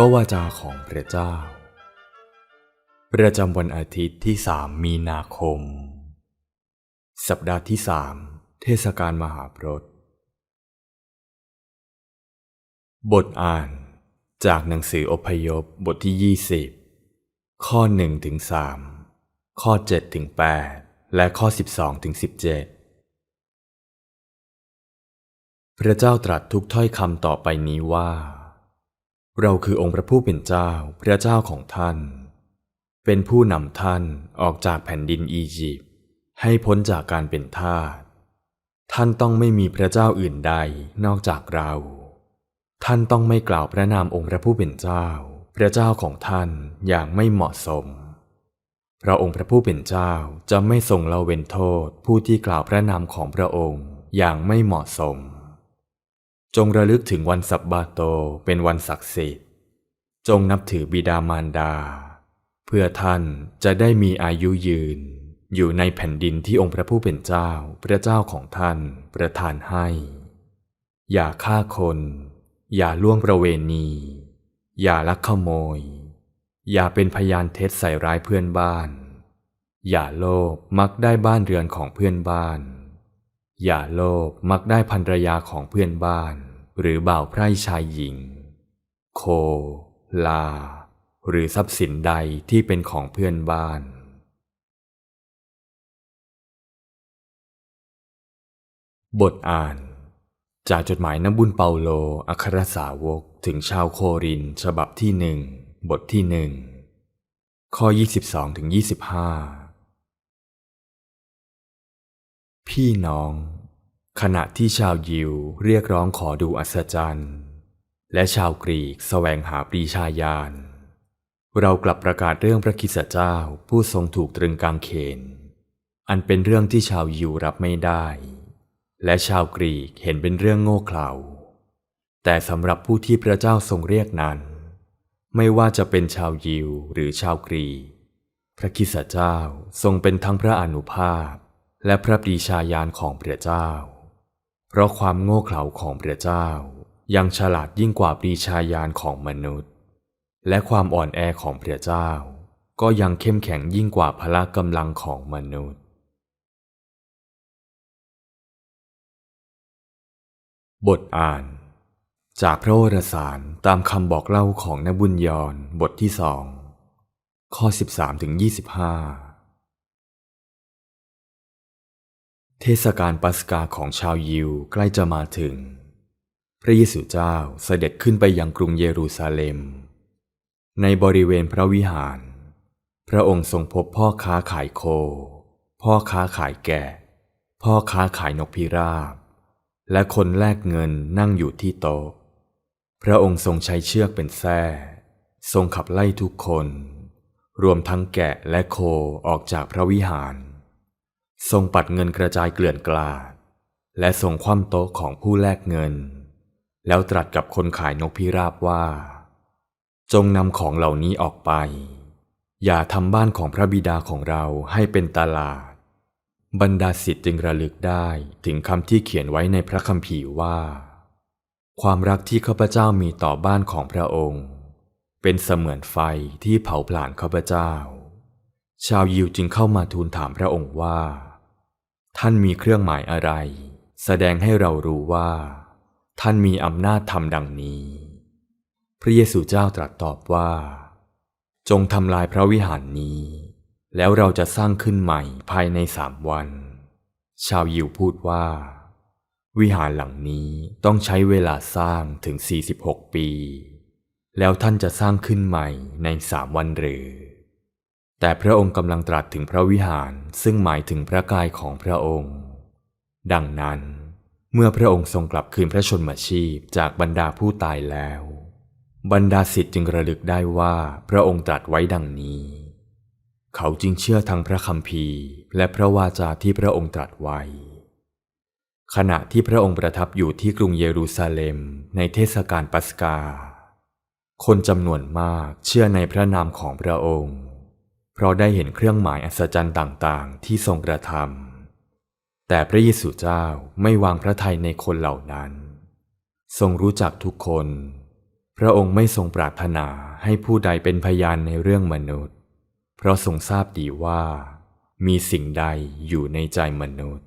ระวาจาของพระเจ้า ประจำวันอาทิตย์ที่สามมีนาคม สัปดาห์ที่สามเทศกาลมหาพรตบทอ่านจากหนังสืออพยพบทที่ 20 ข้อ1ถึง3ข้อ7ถึง8และข้อ 12ถึง17 พระเจ้าตรัสทุกถ้อยคำต่อไปนี้ว่า เราคือองค์พระผู้เป็นเจ้าพระเจ้าของท่าน เป็นผู้นำท่านออกจากแผ่นดินอียิปต์ให้พ้นจากการเป็นทาสท่านต้องไม่มีพระเจ้าอื่นใดนอกจากเรา ท่านต้องไม่กล่าวพระนามองค์พระผู้เป็นเจ้า พระเจ้าของท่านอย่างไม่เหมาะสม พระองค์พระผู้เป็นเจ้าจะไม่ทรงละเว้นโทษผู้ที่กล่าวพระนามของพระองค์อย่างไม่เหมาะสม จงระลึกถึงวันสับบาโตเป็นวันศักดิ์สิทธิ์ จงนับถือบิดามารดา เพื่อท่านจะได้มีอายุยืน อยู่ในแผ่นดินที่องค์พระผู้เป็นเจ้า พระเจ้าของท่านประทานให้ อย่าฆ่าคน อย่าล่วงประเวณี อย่าลักขโมย อย่าเป็นพยานเท็จใส่ร้ายเพื่อนบ้าน อย่าโลภมักได้บ้านเรือนของเพื่อนบ้าน อย่าโลภมักได้ภรรยาของเพื่อนบ้าน หรือบ่าวไพร่ชายหญิง โค ลา หรือทรัพย์สินใดที่เป็นของเพื่อนบ้าน บทอ่าน จากจดหมายน้ำบุญเปาโล อัครสาวกถึงชาวโครินฉบับที่หนึ่งบทที่หนึ่งข้อ 22ถึง25 พี่น้อง ขณะที่ชาวยิวเรียกร้องขอดูอัศจรรย์ และชาวกรีกแสวงหาปรีชาญาณเรากลับประกาศเรื่องพระคิสเจ้าผู้ทรงถูกตรึงกางเขน อันเป็นเรื่องที่ชาวยิวรับไม่ได้ และชาวกรีกเห็นเป็นเรื่องโง่เขลาแต่สำหรับผู้ที่พระเจ้าทรงเรียกนั้น ไม่ว่าจะเป็นชาวยิวหรือชาวกรีก พระคิสเจ้าทรงเป็นทั้งพระอนุภาพ และพระปรีชาญาณของพระเจ้า เพราะความโง่เขลาของพระเจ้า ยังฉลาดยิ่งกว่าปรีชาญาณของมนุษย์ และความอ่อนแอของพระเจ้า ก็ยังเข้มแข็งยิ่งกว่าพละกำลังของมนุษย์ บทอ่าน จากพระวรสารตามคำบอกเล่าของนบุญยอนบทที่สองข้อ 13ถึง25 เทศกาลปัสกาของชาวยิวใกล้จะมาถึง พระเยซูเจ้าเสด็จขึ้นไปยังกรุงเยรูซาเล็ม ในบริเวณพระวิหาร พระองค์ทรงพบพ่อค้าขายโค พ่อค้าขายแกะ พ่อค้าขายนกพิราบ และคนแลกเงินนั่งอยู่ที่โต๊ะ พระองค์ทรงใช้เชือกเป็นแส้ทรงขับไล่ทุกคน รวมทั้งแกะและโคออกจากพระวิหาร ทรงปัดเงินกระจายเกลื่อนกลาด และทรงคว่ำโต๊ะของผู้แลกเงิน แล้วตรัสกับคนขายนกพิราบว่า จงนำของเหล่านี้ออกไป อย่าทำบ้านของพระบิดาของเราให้เป็นตลาด บรรดาสิทธิ์จึงระลึกได้ถึงคำที่เขียนไว้ในพระคัมภีร์ว่า ความรักที่ข้าพเจ้ามีต่อบ้านของพระองค์ เป็นเสมือนไฟที่เผาผลาญข้าพเจ้า ชาวยิวจึงเข้ามาทูลถามพระองค์ว่า ท่านมีเครื่องหมายอะไร แสดงให้เรารู้ว่า ท่านมีอำนาจทำดังนี้ พระเยซูเจ้าตรัสตอบว่า จงทำลายพระวิหารนี้ แล้วเราจะสร้างขึ้นใหม่ภายในสามวัน ชาวยิวพูดว่า วิหารหลังนี้ต้องใช้เวลาสร้างถึง 46 ปี แล้วท่านจะสร้างขึ้นใหม่ในสามวันหรือ แต่พระองค์กำลังตรัสถึงพระวิหารซึ่งหมายถึงพระกายของพระองค์ ดังนั้น เมื่อพระองค์ทรงกลับคืนพระชนมชีพจากบรรดาผู้ตายแล้ว บรรดาสิทธิ์จึงระลึกได้ว่าพระองค์ตรัสไว้ดังนี้ เขาจึงเชื่อทั้งพระคัมภีร์และพระวาจาที่พระองค์ตรัสไว้ ขณะที่พระองค์ประทับอยู่ที่กรุงเยรูซาเล็มในเทศกาลปัสกา คนจำนวนมากเชื่อในพระนามของพระองค์ เพราะได้เห็นเครื่องหมายอัศจรรย์ต่างๆ ที่ทรงกระทำแต่พระเยซูเจ้าไม่วางพระทัยในคนเหล่านั้น ทรงรู้จักทุกคนพพระองค์ไม่ทรงปรารถนาให้ผู้ใดเป็นพยานในเรื่องมนุษย์ เพราะทรงทราบดีว่า มีสิ่งใดอยู่ในใจมนุษย์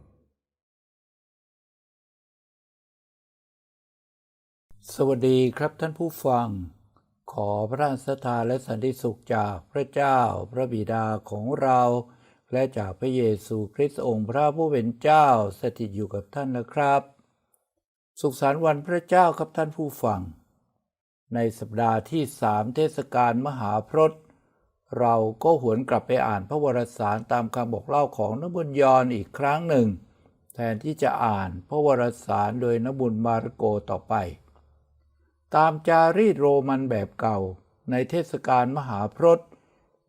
สวัสดีครับท่านผู้ฟัง ขอพระราทานและสันติสุขจากพระเจ้าพระบิดาของเรา และจากพระเยซูคริสต์องค์พระผู้เป็นเจ้าสถิตอยู่กับท่านนะครับ สุขสันต์วันพระเจ้าครับท่านผู้ฟัง ในสัปดาห์ที่สามเทศกาลมหาพรตเราก็หวนกลับไปอ่านพระวรสารตามคำบอกเล่าของนบุญยอนอีกครั้งหนึ่ง แทนที่จะอ่านพระวรสารโดยนบุญมาระโกต่อไป ตามจารีตโรมันแบบเก่า ในเทศกาลมหาพรต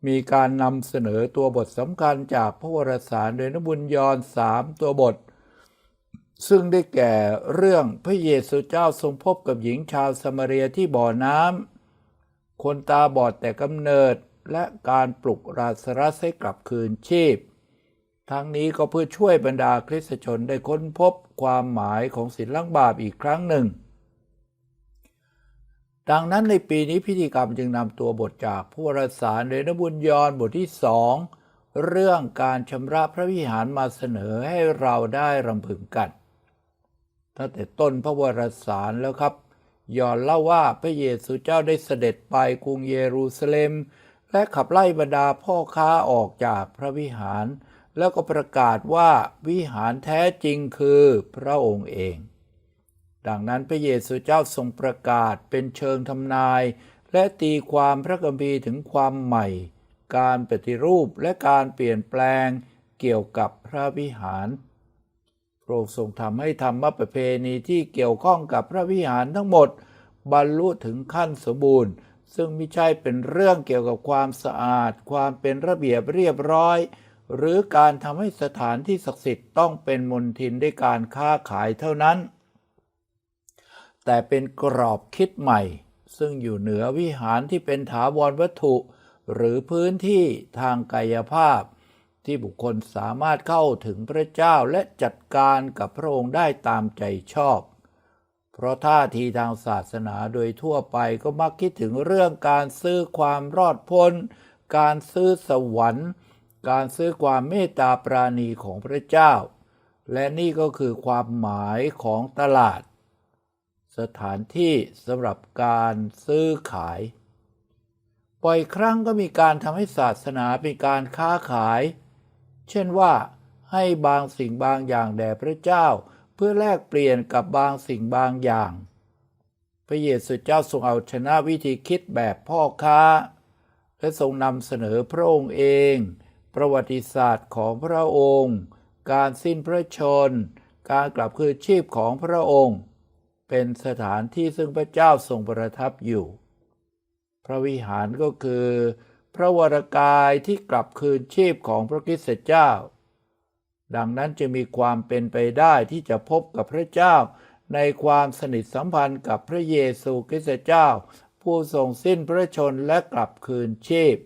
มีการนำเสนอตัวบทสำคัญจากพระวรสารโดยนบุญยอนสามตัวบท ซึ่งได้แก่เรื่องพระเยซูเจ้าทรงพบกับหญิงชาวสมาเรียที่บ่อน้ำคนตาบอดแต่กำเนิดและการปลุกราสรัสให้กลับคืนชีพ ทั้งนี้ก็เพื่อช่วยบรรดาคริสตชนได้ค้นพบความหมายของศีลล้างบาปอีกครั้งหนึ่ง ดังนั้นในปีนี้พิธีกรรมจึงนำตัวบทจากผู้วรสารเดนบุญยอนบทที่สองเรื่องการชำระพระวิหารมาเสนอให้เราได้รำพึงกัน ตั้งแต่ต้นพระวรสารแล้วครับ ยอนเล่าว่าพระเยซูเจ้าได้เสด็จไปกรุงเยรูซาเล็ม และขับไล่บรรดาพ่อค้าออกจากพระวิหาร แล้วก็ประกาศว่าวิหารแท้จริงคือพระองค์เอง ดังนั้นพระเยซูเจ้าทรงประกาศเป็นเชิงทำนาย และตีความพระคัมภีร์ถึงความใหม่ การปฏิรูปและการเปลี่ยนแปลงเกี่ยวกับพระวิหารพระองค์ทรงทำให้ธรรมประเพณีที่เกี่ยวข้องกับพระวิหารทั้งหมด บรรลุถึงขั้นสมบูรณ์ ซึ่งไม่ใช่เป็นเรื่องเกี่ยวกับความสะอาด ความเป็นระเบียบเรียบร้อย หรือการทำให้สถานที่ศักดิ์สิทธิ์ต้องเป็นมนทินด้วยการค้าขายเท่านั้น แต่เป็นกรอบคิดใหม่ ซึ่งอยู่เหนือวิหารที่เป็นถาวรวัตถุ หรือพื้นที่ทางกายภาพ ที่บุคคลสามารถเข้าถึงพระเจ้าและจัดการกับพระองค์ได้ตามใจชอบ เพราะท่าทีทางศาสนาโดยทั่วไปก็มักคิดถึงเรื่องการซื้อความรอดพ้น การซื้อสวรรค์ การซื้อความเมตตาปราณีของพระเจ้า และนี่ก็คือความหมายของตลาด สถานที่สำหรับการซื้อขายบ่อยครั้งก็มีการทำให้ศาสนาเป็นการค้าขาย เช่นว่า ให้บางสิ่งบางอย่างแด่พระเจ้า เพื่อแลกเปลี่ยนกับบางสิ่งบางอย่าง พระเยซูเจ้าทรงเอาชนะวิธีคิดแบบพ่อค้า และทรงนำเสนอพระองค์เอง ประวัติศาสตร์ของพระองค์ การสิ้นพระชน การกลับคืนชีพของพระองค์ เป็นสถานที่ซึ่งพระเจ้าทรงประทับอยู่ พระวิหารก็คือ พระวรกายที่กลับคืนชีพของพระคริสตเจ้า ดังนั้นจะมีความเป็นไปได้ที่จะพบกับพระเจ้า ในความสนิทสัมพันธ์กับพระเยซูคริสต์เจ้า ผู้ทรงสิ้นพระชนและกลับคืนชีพ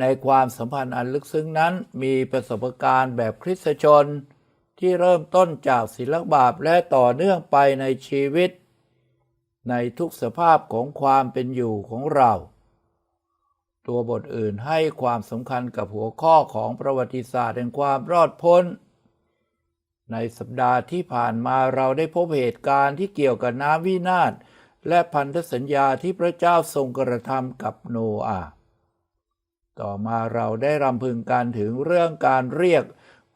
ในความสัมพันธ์อันลึกซึ้งนั้นมีประสบการณ์แบบคริสตชน ที่เริ่มต้นจากศีลบาปและต่อเนื่องไปในชีวิต ในทุกสภาพของความเป็นอยู่ของเรา ตัวบทอื่นให้ความสำคัญกับหัวข้อของประวัติศาสตร์แห่งความรอดพ้น ในสัปดาห์ที่ผ่านมาเราได้พบเหตุการณ์ที่เกี่ยวกับน้ำวินาศและพันธสัญญาที่พระเจ้าทรงกระทำกับโนอาห์ต่อมาเราได้รำพึงการถึงเรื่องการเรียก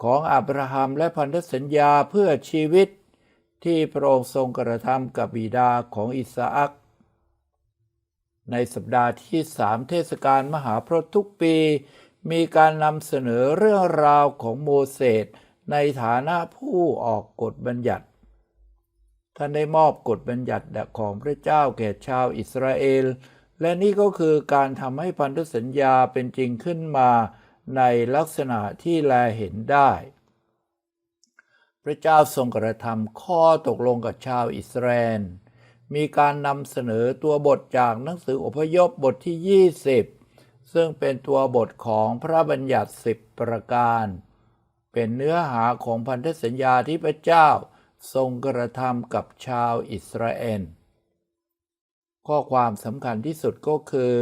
ของอับราฮัมและพันธสัญญาเพื่อชีวิตที่พระองค์ทรงกระทำกับบิดาของอิสอักในสัปดาห์ที่สามเทศกาลมหาพรตทุกปี มีการนำเสนอเรื่องราวของโมเสสในฐานะผู้ออกกฎบัญญัติ ท่านได้มอบกฎบัญญัติของพระเจ้าแก่ชาวอิสราเอล และนี่ก็คือการทำให้พันธสัญญาเป็นจริงขึ้นมา ในลักษณะที่แลเห็นได้ พระเจ้าทรงกระทำข้อตกลงกับชาวอิสราเอลมีการนำเสนอตัวบทจากหนังสืออพยพบทที่ 20 ซึ่งเป็นตัวบทของพระบัญญัติสิบประการ เป็นเนื้อหาของพันธสัญญาที่พระเจ้าทรงกระทำกับชาวอิสราเอลข้อความสำคัญที่สุดก็คือ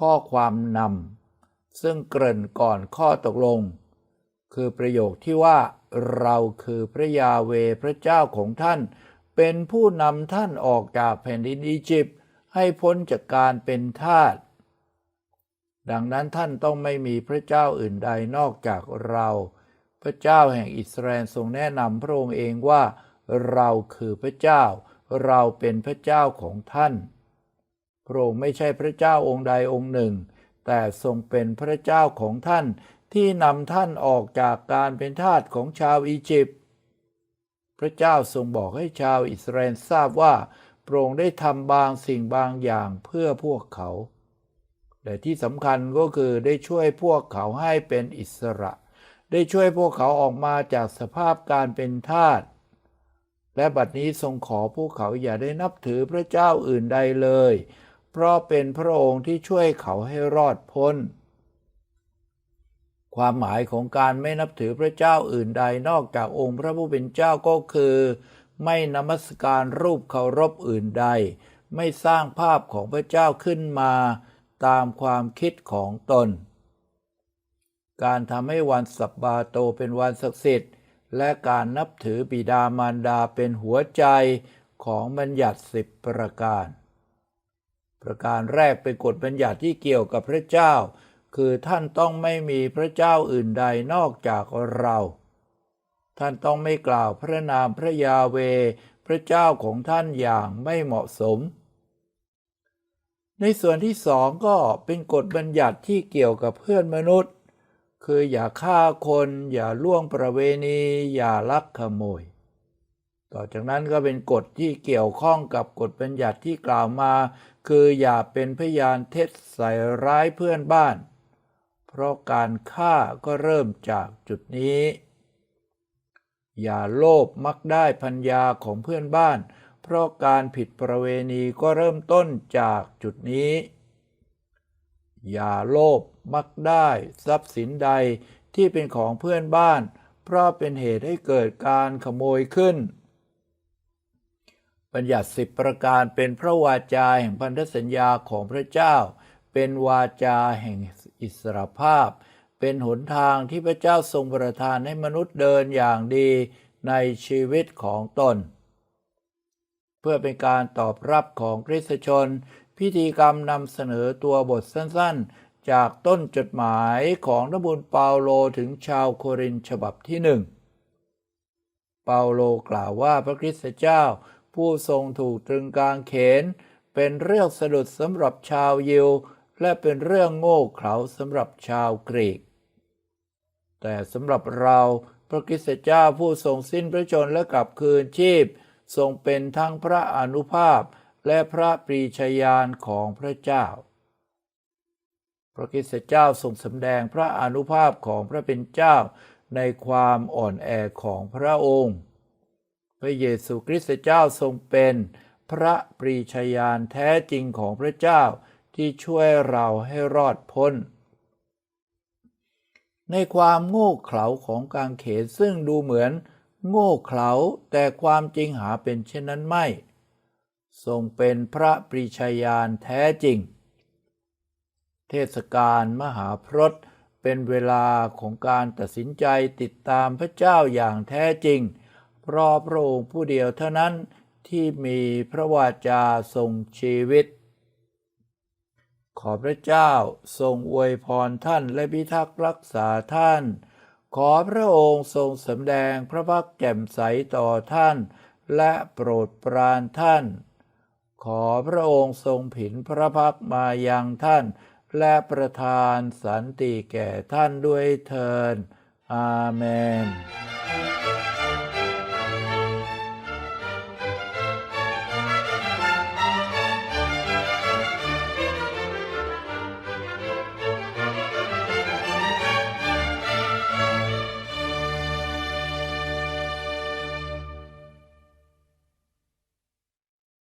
ข้อความนำ ซึ่งเกริ่นก่อนข้อตกลง คือประโยคที่ว่าเราคือพระยาเวพระเจ้าของท่าน เป็นผู้นำท่านออกจากแผ่นดินอียิปต์ให้พ้นจากการเป็นทาสดังนั้นท่านต้องไม่มีพระเจ้าอื่นใดนอกจากเรา พระเจ้าแห่งอิสราเอลทรงแนะนำพระองค์เองว่า เราคือพระเจ้า เราเป็นพระเจ้าของท่าน พระองค์ไม่ใช่พระเจ้าองค์ใดองค์หนึ่ง แต่ทรงเป็นพระเจ้าของท่านที่นำท่านออกจากการเป็นทาสของชาวอียิปต์พระเจ้าทรงบอกให้ชาวอิสราเอลทราบว่าพรงได้ทำบางสิ่งบางอย่างเพื่อพวกเขา แต่ที่สำคัญก็คือได้ช่วยพวกเขาให้เป็นอิสระ ได้ช่วยพวกเขาออกมาจากสภาพการเป็นทาส และบัดนี้ทรงขอพวกเขาอย่าได้นับถือพระเจ้าอื่นใดเลย เพราะเป็นพระองค์ที่ช่วยเขาให้รอดพ้น ความหมายของการไม่นับถือพระเจ้าอื่นใดนอกจากองค์พระผู้เป็นเจ้าก็คือ ไม่นมัสการรูปเคารพอื่นใด ไม่สร้างภาพของพระเจ้าขึ้นมาตามความคิดของตน การทำให้วันสับบาโตเป็นวันศักดิ์สิทธิ์ และการนับถือบิดามารดาเป็นหัวใจของบัญญัติสิบประการ ประการแรกเป็นกฎบัญญัติที่เกี่ยวกับพระเจ้า คือท่านต้องไม่มีพระเจ้าอื่นใดนอกจากเรา ท่านต้องไม่กล่าวพระนามพระยาเว พระเจ้าของท่านอย่างไม่เหมาะสม ในส่วนที่สองก็เป็นกฎบัญญัติที่เกี่ยวกับเพื่อนมนุษย์ คืออย่าฆ่าคน อย่าล่วงประเวณี อย่าลักขโมย ต่อจากนั้นก็เป็นกฎที่เกี่ยวข้องกับกฎบัญญัติที่กล่าวมา คืออย่าเป็นพยานเท็จใส่ร้ายเพื่อนบ้าน เพราะการฆ่าก็เริ่มจากจุดนี้ อย่าโลภมักได้พัญญาของเพื่อนบ้าน เพราะการผิดประเวณีก็เริ่มต้นจากจุดนี้ อย่าโลภมักได้ทรัพย์สินใดที่เป็นของเพื่อนบ้าน เพราะเป็นเหตุให้เกิดการขโมยขึ้น บัญญัติสิบประการเป็นพระวาจาแห่งพันธสัญญาของพระเจ้า เป็นวาจาแห่งอิสรภาพ เป็นหนทางที่พระเจ้าทรงประทานให้มนุษย์เดินอย่างดีในชีวิตของตน เพื่อเป็นการตอบรับของคริสตชน พิธีกรรมนำเสนอตัวบทสั้นๆ จากต้นจดหมายของนบุญเปาโลถึงชาวโครินฉบับที่หนึ่งเปาโลกล่าวว่าพระคริสตเจ้า ผู้ทรงถูกตรึงกลางเขน เป็นเรื่องสะดุดสำหรับชาวยิว และเป็นเรื่องโง่เขลาสำหรับชาวกรีก แต่สำหรับเราพระคริสตเจ้าผู้ทรงสิ้นพระชนและกลับคืนชีพ ทรงเป็นทั้งพระอนุภาพและพระปรีชาญาณของพระเจ้า พระคริสตเจ้าทรงสำแดงพระอนุภาพของพระเป็นเจ้าในความอ่อนแอของพระองค์ ระเยซูคริสต์เจ้าทรงเป็นพระปรีชาญาณแท้จริงของพระเจ้าที่ช่วยเราให้รอดพ้น ในความโง่เขลาของกางเขนซึ่งดูเหมือน โง่เขลาแต่ความจริงหาเป็นเช่นนั้นไม่ ทรงเป็นพระปรีชาญาณแท้จริง เทศกาลมหาพรตเป็นเวลาของการตัดสินใจติดตามพระเจ้าอย่างแท้จริง เพราะพระองค์ผู้เดียวเท่านั้นที่มีพระวาจาทรงชีวิต ขอพระเจ้าทรงอวยพรท่านและพิทักษ์รักษาท่าน ขอพระองค์ทรงสำแดงพระพักแจ่มใสต่อท่าน และโปรดปรานท่าน ขอพระองค์ทรงผินพระพักมายังท่าน และประทานสันติแก่ท่านด้วยเทินอาเมน